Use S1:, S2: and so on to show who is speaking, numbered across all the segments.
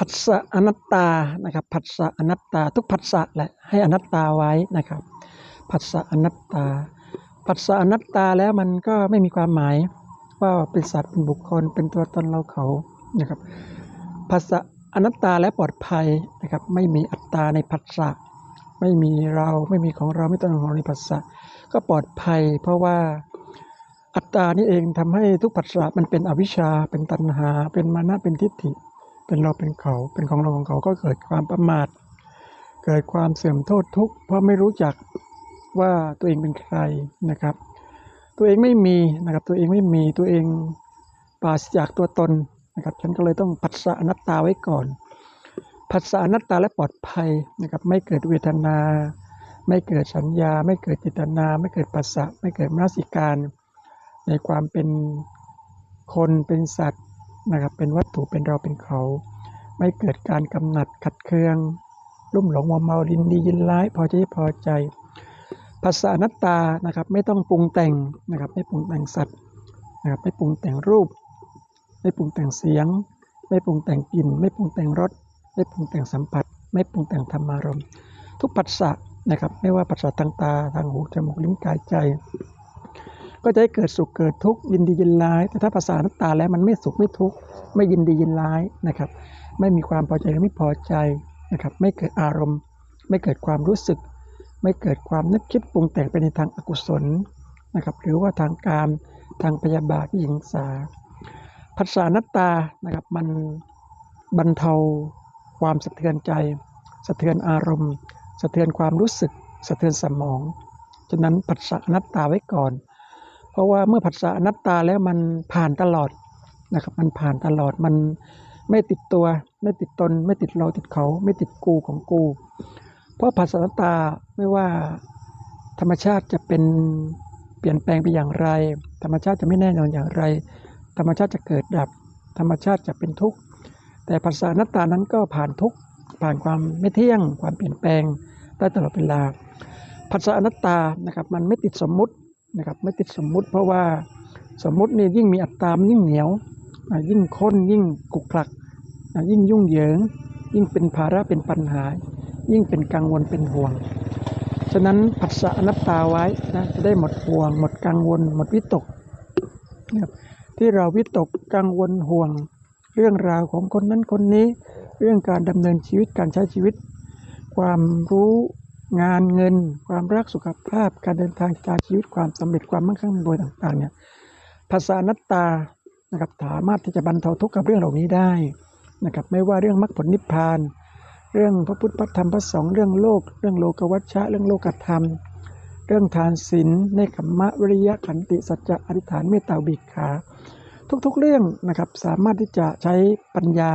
S1: ผัสสะอนัตตานะครับผัสสะอนัตตา ทุกผัสสะแหละให้อนัตตาไว้นะครับผัสสะอนัตตาผัสสะอนัตตาแล้วมันก็ไม่มีความหมายว่าเป็นสัตว์เป็นบุคคลเป็นตัวตนเราเขานะครับผัสสะอนัตตาและปลอดภัยนะครับไม่มีอัตตาในผัสสะไม่มีเราไม่มีของเราไม่ต้องของเราในผัสสะก็ปลอดภัย เพราะว่าอัตตานี่เองทำให้ทุกผัสสะมันเป็นอวิชชาเป็นตัณหา เป็นมานะเป็นทิฏฐิ เป็นเราเป็นเขาเป็นของเราของเขาก็เกิดความประมาท เกิดความเสื่อมโทษทุกข์เพราะไม่รู้จักว่าตัวเองเป็นใครนะครับ ตัวเองไม่มีนะครับตัวเองไม่มีตัวเองปราศจากตัวตนนะครับฉันก็เลยต้องผัสสะอนัตตาไว้ก่อนผัสสะอนัตตาและปลอดภัยนะครับไม่เกิดเวทนา ไม่เกิดสัญญา ไม่เกิดจิตนา ไม่เกิดปัสสะไม่เกิดมนสิการ ในความเป็นคนเป็นสัตว์ นะครับ เป็นวัตถุเป็นเราเป็นเขา ไม่เกิดการกำหนัดขัดเคือง รุ่มหลงมัวเมาดินดียินร้าย พอใจพอใจภาษานัตตานะครับไม่ต้องปรุงแต่งนะครับไม่ปรุงแต่งสัตว์นะครับไม่ปรุงแต่งรูป ไม่ปรุงแต่งเสียง ไม่ปรุงแต่งกลิ่น ไม่ปรุงแต่งรสไม่ปรุงแต่งสัมผัส ไม่ปรุงแต่งธรรมารมณ์ทุกปัสสะนะครับไม่ว่าปัสสะทางตาทางหูจมูกลิ้นกายใจ ก็จะให้เกิดสุขเกิดทุกข์ยินดียินร้าย แต่ถ้าภาษานัตตาแล้วมันไม่สุขไม่ทุกข์ไม่ยินดียินร้ายนะครับ ไม่มีความพอใจหรือไม่พอใจนะครับ ไม่เกิดอารมณ์ ไม่เกิดความรู้สึก ไม่เกิดความนึกคิดปรุงแต่งไปในทางอกุศลนะครับ หรือว่าทางการทางพยาบาทวิหิงสาภาษานัตตานะครับมันบรรเทาความสะเทือนใจ สะเทือนอารมณ์ สะเทือนความรู้สึก สะเทือนสมองฉะนั้นผัสสะนัตตาไว้ก่อน ราะว่าเมื่อผัสสะอนัตตาแล้วมันผ่านตลอดนะครับ มันผ่านตลอดมันไม่ติดตัว ไม่ติดตน ไม่ติดเราติดเขา ไม่ติดกูของกู เพราะผัสสะอนัตตาไม่ว่าธรรมชาติจะเป็นเปลี่ยนแปลงไปอย่างไร ธรรมชาติจะไม่แน่นอนอย่างไร ธรรมชาติจะเกิดดับ ธรรมชาติจะเป็นทุกข์แต่ผัสสะอนัตตานั้นก็ผ่านทุกข์ผ่านความไม่เที่ยง ความเปลี่ยนแปลงได้ตลอดเวลาผัสสะอนัตตานะครับมันไม่ติดสมมุติ นะครับไม่ติดสมมุติเพราะว่าสมมุตินี่ยิ่งมีอัตตามยิ่งเหนียวยิ่งข้นยิ่งกุกคลักยิ่งยุ่งเหยิง ยิ่งเป็นภาระเป็นปัญหา ยิ่งเป็นกังวลเป็นห่วง ฉะนั้นผัสสะอนัตตาไว้นะจะได้หมดห่วง หมดกังวล หมดวิตกนะครับที่เราวิตกกังวลห่วง เรื่องราวของคนนั้นคนนี้ เรื่องการดำเนินชีวิตการใช้ชีวิต ความรู้ งานเงิน ความรักสุขภาพ การเดินทางการชีวิตความสำเร็จความมั่งคั่งรวยต่างๆเนี่ยภาษาอนัตตานะครับสามารถที่จะบรรเทาทุกข์กับเรื่องเหล่านี้ได้นะครับไม่ว่าเรื่องมรรคผลนิพพาน เรื่องพระพุทธพระธรรมพระสงฆ์เรื่องโลก เรื่องโลกวัชชะ เรื่องโลกธรรม เรื่องทานศีลในขมมะวิริยะขันติสัจจะอธิษฐานเมตตาบิกขา ทุกๆเรื่องนะครับสามารถที่จะใช้ปัญญา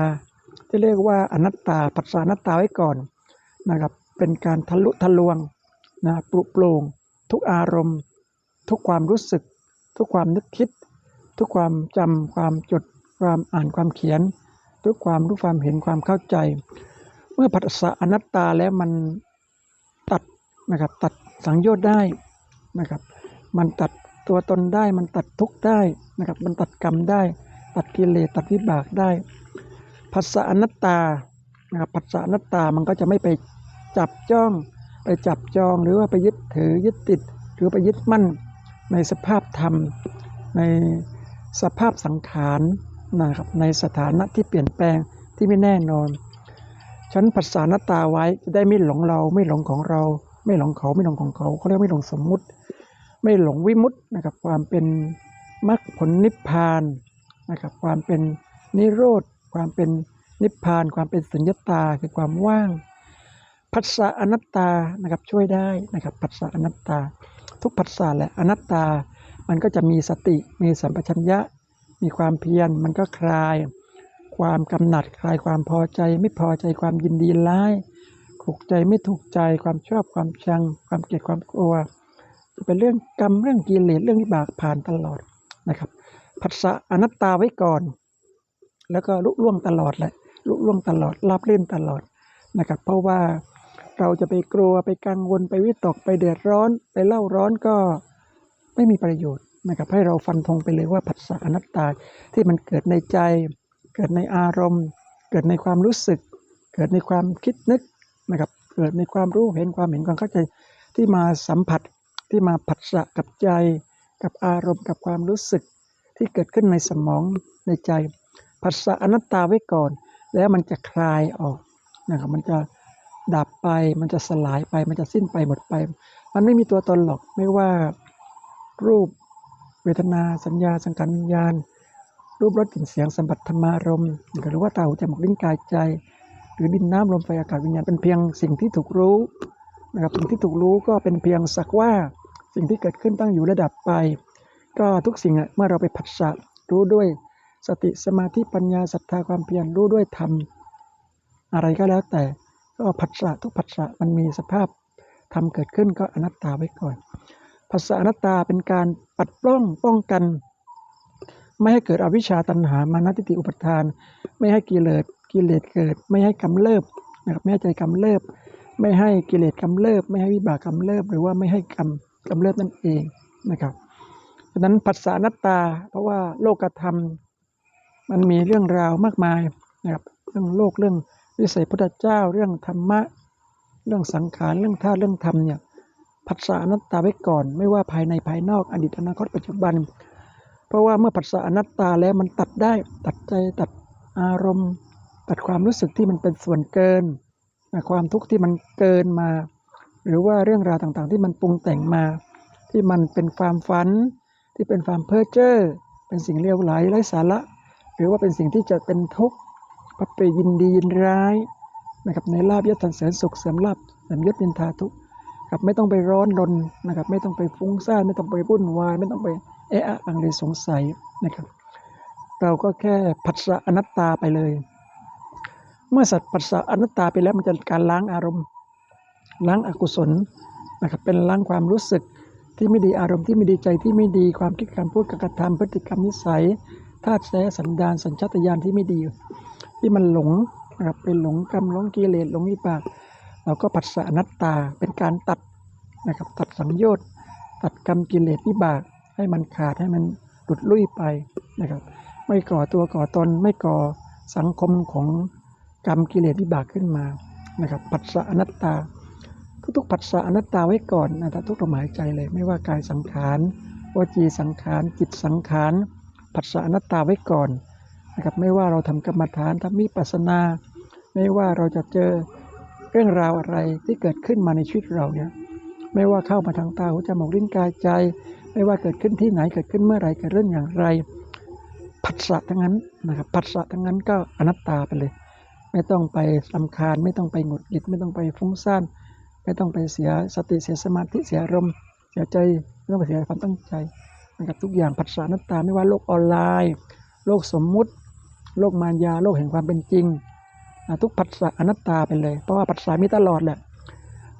S1: ที่เรียกว่าอนัตตาปัสสานัตตาไว้ก่อนนะครับ เป็นการทะลุทะลวงนะปลุกปร่งทุกอารมณ์ ทุกความรู้สึก ทุกความนึกคิด ทุกความจำความจดความอ่านความเขียน ทุกความรู้ความเห็นความเข้าใจ เมื่อผัสสะอนัตตาแล้วมันตัดนะครับตัดสังโยชน์ได้นะครับ มันตัดตัวตนได้มันตัดทุกข์ได้นะครับ มันตัดกรรมได้ ตัดกิเลสตัดวิบากได้ผัสสะอนัตตานะครับผัสสะอนัตตามันก็จะไม่ไป จับจ้อง ไปจับจองหรือว่าไปยึดถือยึดติด หรือไปยึดมั่นในสภาพธรรม ในสภาพสังขารนะครับในสถานะที่เปลี่ยนแปลงที่ไม่แน่นอน ฉันผัสสะอนัตตาไว้จะได้ไม่หลงเราไม่หลงของเรา ไม่หลงเขาไม่หลงของเขาเขาเรียกไม่หลงสมมุติ ไม่หลงวิมุตตินะครับความเป็นมรรคผลนิพพานนะครับความเป็นนิโรธ ความเป็นนิพพาน ความเป็นสุญญตาคือความว่าง ผัสสะอนัตตานะครับช่วยได้นะครับผัสสะอนัตตา ทุกผัสสะแหละอนัตตา มันก็จะมีสติมีสัมปชัญญะ มีความเพียรมันก็คลาย ความกำหนัดคลายความพอใจ ไม่พอใจความยินดีร้ายถูกใจไม่ถูกใจความชอบความชัง ความเกลียดความกลัวจะเป็นเรื่องกรรมเรื่องกิเลสเรื่องวิบากผ่านตลอดนะครับผัสสะอนัตตาไว้ก่อน แล้วก็ลุล่วงตลอดแหละลุล่วงตลอดรับเล่นตลอดนะครับ เพราะว่า เราจะไปกลัวไปกังวลไปวิตกไปเดือดร้อน ไปเล่าร้อนก็ไม่มีประโยชน์นะครับให้เราฟันธงไปเลยว่าผัสสะอนัตตาที่มันเกิดในใจ เกิดในอารมณ์ เกิดในความรู้สึก เกิดในความคิดนึกนะครับเกิดในความรู้เห็นความเห็นความเข้าใจที่มาสัมผัสที่มาผัสสะกับใจ กับอารมณ์กับความรู้สึก ที่เกิดขึ้นในสมองในใจผัสสะอนัตตาไว้ก่อน แล้วมันจะคลายออกนะครับมันจะ ดับไป มันจะสลายไป มันจะสิ้นไปหมดไป มันไม่มีตัวตนหรอก ไม่ว่ารูปเวทนาสัญญาสังขารวิญญาณ รูปรสกลิ่นเสียงสัมผัสธรรมารมณ์หรือว่าตาหูจมูกลิ้นกายใจ หรือดินน้ำลมไฟอากาศวิญญาณเป็นเพียงสิ่งที่ถูกรู้นะครับสิ่งที่ถูกรู้ก็เป็นเพียงสักว่าสิ่งที่เกิดขึ้นตั้งอยู่ระดับไป ก็ทุกสิ่งอะเมื่อเราไปผัสสะรู้ด้วยสติสมาธิปัญญาศรัทธาความเพียรรู้ด้วยธรรมอะไรก็แล้วแต่ ก็ผัสสะทุกผัสสะมันมีสภาพธรรมเกิดขึ้นก็อนัตตาไว้ก่อนผัสสะอนัตตาเป็นการปัดป้องป้องกัน ไม่ให้เกิดอวิชชาตัณหามานะทิฏฐิอุปทาน ไม่ให้กิเลสกิเลสเกิด ไม่ให้กำเริบนะครับไม่ให้ใจกำเริบ ไม่ให้กิเลสกำเริบ ไม่ให้วิบากกำเริบ หรือว่าไม่ให้กรรมกำเริบนั่นเองนะครับฉะนั้นผัสสะอนัตตา เพราะว่าโลกธรรม มันมีเรื่องราวมากมายนะครับเรื่องโลกเรื่อง วิสัยพุทธเจ้าเรื่องธรรมะ เรื่องสังขารเรื่องธาตุเรื่องธรรมเนี่ยผัสสะอนัตตาไว้ก่อน ไม่ว่าภายในภายนอกอดีตอนาคตปัจจุบัน เพราะว่าเมื่อผัสสะอนัตตาแล้วมันตัดได้ตัดใจตัดอารมณ์ ตัดความรู้สึกที่มันเป็นส่วนเกิน ความทุกข์ที่มันเกินมา หรือว่าเรื่องราวต่างๆ ที่มันปรุงแต่งมา ที่มันเป็นความฝัน ที่เป็นความเพ้อเจ้อเป็นสิ่งเลวไหลไร้สาระ หรือว่าเป็นสิ่งที่จะเป็นทุกข์ ก็ไปยินดียินร้ายนะครับในลาบยศสรรเสริญสุขเสริมลาบเสริมยศนินทาทุกครับไม่ต้องไปร้อนรนนะครับ ไม่ต้องไปฟุ้งซ่านไม่ต้องไปวุ่นวายไม่ต้องไปเอะอะลังเลสงสัยนะครับ เราก็แค่ผัสสะอนัตตาไปเลย เมื่อสัตว์ผัสสะอนัตตาไปแล้วมันจะการล้างอารมณ์ล้างอกุศลนะครับเป็นล้างความรู้สึกที่ไม่ดีอารมณ์ที่ไม่ดีใจที่ไม่ดีความคิดการพูดการกระทำพฤติกรรมนิสัยธาตุแท้สันดานสัญชาตญาณที่ไม่ดี ที่มันหลงนะครับเป็นหลงกรรมหลงกิเลสหลงวิบาก เราก็ผัสสะอนัตตาเป็นการตัดนะครับตัดสังโยชน์ตัดกรรมกิเลสวิบากให้มันขาดให้มันหลุดลุ่ยไปนะครับ ไม่ก่อตัวก่อตนไม่ก่อสังคมของกรรมกิเลสวิบากขึ้นมานะครับผัสสะอนัตตา ทุกๆผัสสะอนัตตาไว้ก่อนนะครับทุกลมหายใจเลย ไม่ว่ากายสังขารวจีสังขารจิตสังขารผัสสะอนัตตาไว้ก่อน นะครับไม่ว่าเราทำกรรมฐานทำมิปัสนา ไม่ว่าเราจะเจอเรื่องราวอะไรที่เกิดขึ้นมาในชีวิตเราเนี่ยไม่ว่าเข้ามาทางตาหูจมูกลิ้นกายใจ ไม่ว่าเกิดขึ้นที่ไหนเกิดขึ้นเมื่อไรเกิดเรื่องอย่างไรผัสสะทั้งนั้นนะครับผัสสะทั้งนั้นก็อนัตตาไปเลย ไม่ต้องไปลำคาญ ไม่ต้องไปหงุดหงิดไม่ต้องไปฟุ้งซ่านไม่ต้องไปเสียสติเสียสมาธิเสียอารมณ์เสียใจไม่ต้องไปเสียความตั้งใจนะครับทุกอย่างผัสสะอนัตตาไม่ว่าโลกออนไลน์ โลกสมมุติ โลกมายาโลกแห่งความเป็นจริง ทุกผัสสะอนัตตาไปเลย เพราะว่าผัสสะมีตลอดแหละ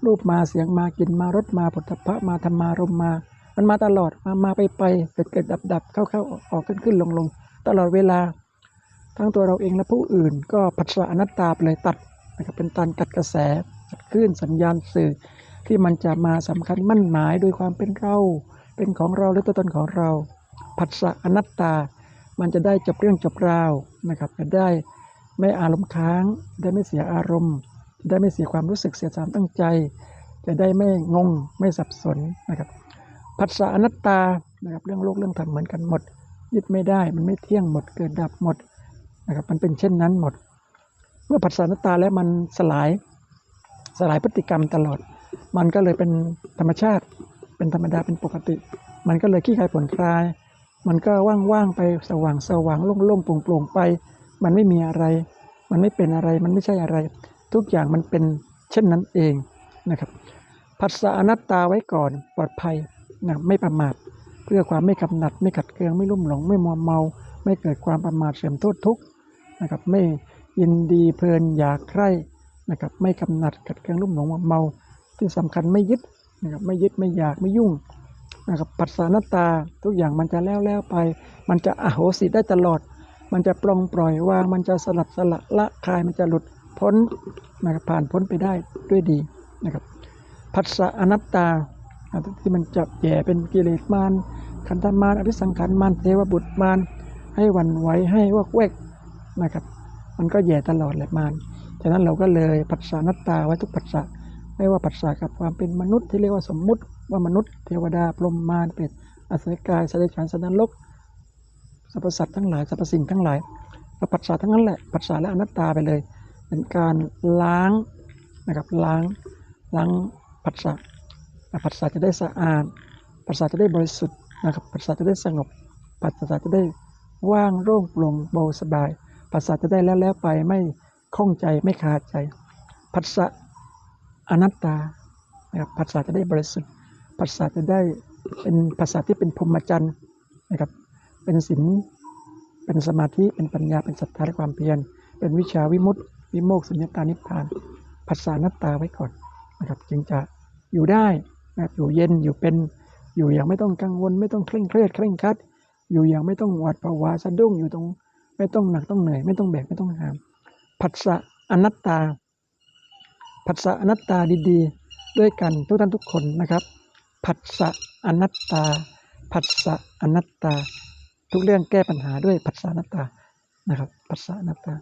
S1: รูปมาเสียงมากินมารสมาผลพระมาธรรมารมมา มันมาตลอดมามาไปไปเกิดเกิดดับดับเข้าเข้าออกขึ้นขึ้นลงลงตลอดเวลา ทั้งตัวเราเองและผู้อื่น ก็ผัสสะอนัตตาไปเลยตัดนะครับเป็นตันตัดกระแสตัดคลื่นสัญญาณสื่อ ที่มันจะมาสำคัญมั่นหมายโดยความเป็นเรา เป็นของเราหรือตัวตนของเราผัสสะอนัตตา มันจะได้จบเรื่องจบราวนะครับจะได้ไม่อารมณ์ค้าง ได้ไม่เสียอารมณ์จะได้ไม่เสียความรู้สึกเสียสามตั้งใจ จะได้ไม่งงไม่สับสนนะครับผัสสะอนัตตานะครับเรื่องโลกเรื่องธรรมเหมือนกันหมด ยึดไม่ได้มันไม่เที่ยงหมดเกิดดับหมดนะครับมันเป็นเช่นนั้นหมด เมื่อผัสสะอนัตตาแล้วมันสลายสลายพฤติกรรมตลอด มันก็เลยเป็นธรรมชาติ เป็นธรรมดาเป็นปกติ มันก็เลยขี้คายผลคลาย มันก็ว่างๆไปสว่างสว่างโล่งๆโปร่งๆไป มันไม่มีอะไร มันไม่เป็นอะไรมันไม่ใช่อะไร ทุกอย่างมันเป็นเช่นนั้นเองนะครับผัสสะอนัตตาไว้ก่อนปลอดภัยนะไม่ประมาทเพื่อความไม่กำหนัด ไม่ขัดเคืองไม่ลุ่มหลง ไม่มัวเมา ไม่เกิดความประมาทเสื่อมโทษทุกนะครับไม่ยินดีเพลินอยากใคร่นะครับไม่กำหนัดขัดเคืองลุ่มหลงมัวเมา ที่สำคัญไม่ยึดนะครับไม่ยึดไม่อยากไม่ยุ่ง นะครับปัสสานตาทุกอย่างมันจะแล้วแล้วไป มันจะอโหสิได้ตลอด มันจะปลงปล่อยวางมันจะสลัดสละละคายมันจะหลุดพ้นนะครับผ่านพ้นไปได้ด้วยดีนะครับผัสสะอนัตตาที่มันจับแย่เป็นกิเลสมารขันธมารอภิสังขารมารเทวบุตรมารให้หวันไหวให้วอกแวกนะครับมันก็แย่ตลอดแหละมารฉะนั้นเราก็เลยผัสสะอนัตตาไว้ทุกผัสสะไม่ว่าผัสสะกับความเป็นมนุษย์ที่เรียกว่าสมมุติ ว่ามนุษย์เทวดาพรหมมารเป็ดอสุรกายสเดรัจฉานสันรกสรรพสัตว์ทั้งหลายสรรพสิ่งทั้งหลายก็ผัสสะทั้งนั้นแหละผัสสะและอนัตตาไปเลย เป็นการล้างนะครับล้างล้างผัสสะผัสสะจะได้สะอาดผัสสะจะได้บริสุทธิ์นะครับผัสสะจะได้สงบผัสสะจะได้ว่างโล่งโปร่งเบาสบายผัสสะจะได้แล้วแล้วไปไม่ข้องใจไม่คาดใจ ผัสสะอนัตตานะครับผัสสะจะได้บริสุทธิ์ ผัสสะจะได้เป็นภาษาที่เป็นพรหมจรรย์นะครับ เป็นศีลเป็นสมาธิเป็นปัญญาเป็นศรัทธาและความเพียรเป็นวิชาวิมุตติ วิโมกข์สุญญตานิพพานผัสสะอนัตตาไว้ก่อนนะครับจึงจะอยู่ได้นะอยู่เย็นอยู่เป็นอยู่อย่างไม่ต้องกังวล ไม่ต้องเคร่งเครียดเคร่งคัด อยู่อย่างไม่ต้องหวาดผวาสะดุ้งอยู่ตรง ไม่ต้องหนักต้องเหนื่อย ไม่ต้องแบกไม่ต้องหามผัสสะอนัตตาผัสสะอนัตตาดีๆ ด้วยกันทุกท่านทุกคนนะครับ ผัสสะอนัตตา ผัสสะอนัตตา ทุกเรื่องแก้ปัญหาด้วยผัสสะอนัตตา นะครับ ผัสสะอนัตตา